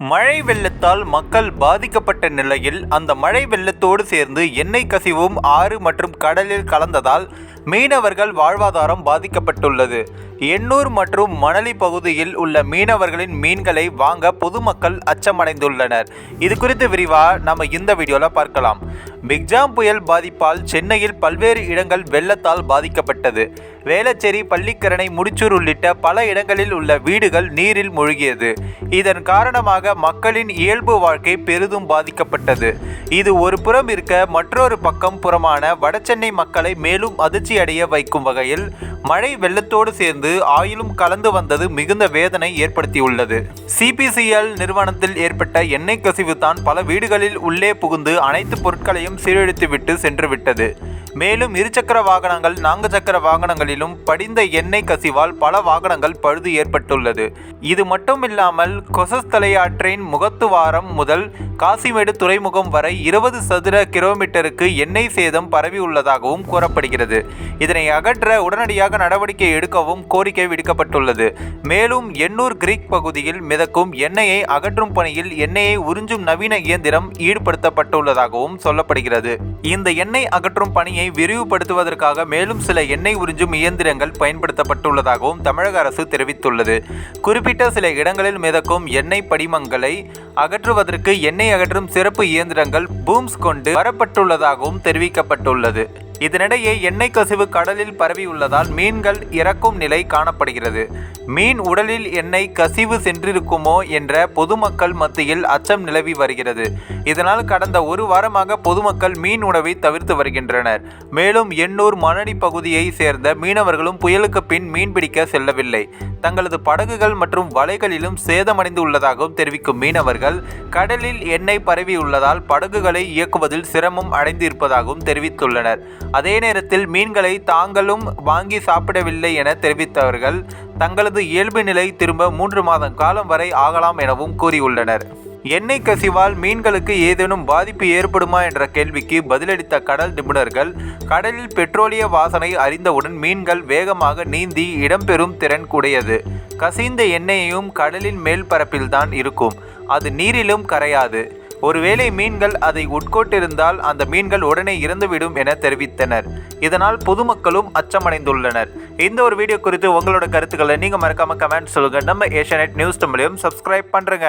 மழை வெள்ளத்தால் மக்கள் பாதிக்கப்பட்ட நிலையில் அந்த மழை வெள்ளத்தோடு சேர்ந்து எண்ணெய் கசிவும் ஆறு மற்றும் கடலில் கலந்ததால் மீனவர்கள் வாழ்வாதாரம் பாதிக்கப்பட்டுள்ளது. எண்ணூர் மற்றும் மணலி பகுதியில் உள்ள மீனவர்களின் மீன்களை வாங்க பொதுமக்கள் அச்சமடைந்துள்ளனர். இது குறித்து விரிவாக நம்ம இந்த வீடியோவில் பார்க்கலாம். மிக்ஜாம் புயல் பாதிப்பால் சென்னையில் பல்வேறு இடங்கள் வெள்ளத்தால் பாதிக்கப்பட்டது. வேளச்சேரி பள்ளிக்கரணை முடிச்சூர் உள்ளிட்ட பல இடங்களில் உள்ள வீடுகள் நீரில் மூழ்கியது. இதன் காரணமாக மக்களின் இயல்பு வாழ்க்கை பெரிதும் பாதிக்கப்பட்டது. இது ஒரு புறம் இருக்க மற்றொரு பக்கம் புறமான வடசென்னை மக்களை மேலும் அதிர்ச்சி அடைய வைக்கும் வகையில் மழை வெள்ளத்தோடு சேர்ந்து ஆயிலும் கலந்து வந்தது மிகுந்த வேதனை ஏற்படுத்தியுள்ளது. சிபிசிஎல் நிறுவனத்தில் ஏற்பட்ட எண்ணெய் கசிவு தான் பல வீடுகளில் உள்ளே புகுந்து அனைத்து பொருட்களையும் சீரழித்துவிட்டு சென்றுவிட்டது மேலும் இருசக்கர வாகனங்கள் நான்கு சக்கர வாகனங்களிலும் படிந்த எண்ணெய் கசிவால் பல வாகனங்கள் பழுது ஏற்பட்டுள்ளது. இது மட்டுமில்லாமல் கொசஸ்தலையாற்றின் முகத்துவாரம் முதல் காசிமேடு துறைமுகம் வரை இருபது சதுர கிலோமீட்டருக்கு எண்ணெய் சேதம் பரவியுள்ளதாகவும் கூறப்படுகிறது. இதனை அகற்ற உடனடியாக நடவடிக்கை எடுக்கவும் கோரிக்கை விடுக்கப்பட்டுள்ளது. மேலும் எண்ணூர் கிரீக் பகுதியில் மிதக்கும் எண்ணெயை அகற்றும் பணியில் எண்ணெயை உறிஞ்சும் நவீன இயந்திரம் ஈடுபடுத்தப்பட்டுள்ளதாகவும் சொல்லப்படுகிறது. இந்த எண்ணெய் அகற்றும் பணியை விரிவுபடுத்துவதற்காக மேலும் சில எண்ணெய் உறிஞ்சும் இயந்திரங்கள் பயன்படுத்தப்பட்டுள்ளதாகவும் தமிழக அரசு தெரிவித்துள்ளது. குறிப்பிட்ட சில இடங்களில் மிதக்கும் எண்ணெய் படிமங்களை அகற்றுவதற்கு எண்ணெய் அகற்றும் சிறப்பு இயந்திரங்கள் பூம்ஸ் கொண்டு வரப்பட்டுள்ளதாகவும் தெரிவிக்கப்பட்டுள்ளது. இதனிடையே எண்ணெய் கசிவு கடலில் பரவியுள்ளதால் மீன்கள் இறக்கும் நிலை காணப்படுகிறது. மீன் உடலில் எண்ணெய் கசிவு சென்றிருக்குமோ என்ற பொதுமக்கள் மத்தியில் அச்சம் நிலவி வருகிறது. இதனால் கடந்த ஒரு வாரமாக பொதுமக்கள் மீன் உணவை தவிர்த்து வருகின்றனர். மேலும் எண்ணூர் மணடி பகுதியை சேர்ந்த மீனவர்களும் புயலுக்கு பின் மீன்பிடிக்க செல்லவில்லை. தங்களது படகுகள் மற்றும் வலைகளிலும் சேதமடைந்து உள்ளதாகவும் தெரிவிக்கும் மீனவர்கள் கடலில் எண்ணெய் பரவியுள்ளதால் படகுகளை இயக்குவதில் சிரமம் அடைந்திருப்பதாகவும் தெரிவித்துள்ளனர். அதே நேரத்தில் மீன்களை தாங்களும் வாங்கி சாப்பிடவில்லை என தெரிவித்தவர்கள் தங்களது இயல்பு நிலை திரும்ப மூன்று மாதம் காலம் வரை ஆகலாம் எனவும் கூறியுள்ளனர். எண்ணெய் கசிவால் மீன்களுக்கு ஏதேனும் பாதிப்பு ஏற்படுமா என்ற கேள்விக்கு பதிலளித்த கடல் நிபுணர்கள் கடலில் பெட்ரோலிய வாசனை அறிந்தவுடன் மீன்கள் வேகமாக நீந்தி இடம்பெறும் திறன் கூடியது. கசிந்த எண்ணெயையும் கடலின் மேல் பரப்பில்தான் இருக்கும். அது நீரிலும் கரையாது. ஒருவேளை மீன்கள் அதை உட்கொண்டிருந்தால் அந்த மீன்கள் உடனே இறந்துவிடும் என தெரிவித்தனர். இதனால் பொதுமக்களும் அச்சமடைந்துள்ளனர். இந்த ஒரு வீடியோ குறித்து உங்களோட கருத்துக்களை நீங்கள் மறக்காமல் கமெண்ட் சொல்லுங்கள் நம்ம ஏஷியநெட் நியூஸ் தமிழையும் சப்ஸ்கிரைப் பண்ணுறங்க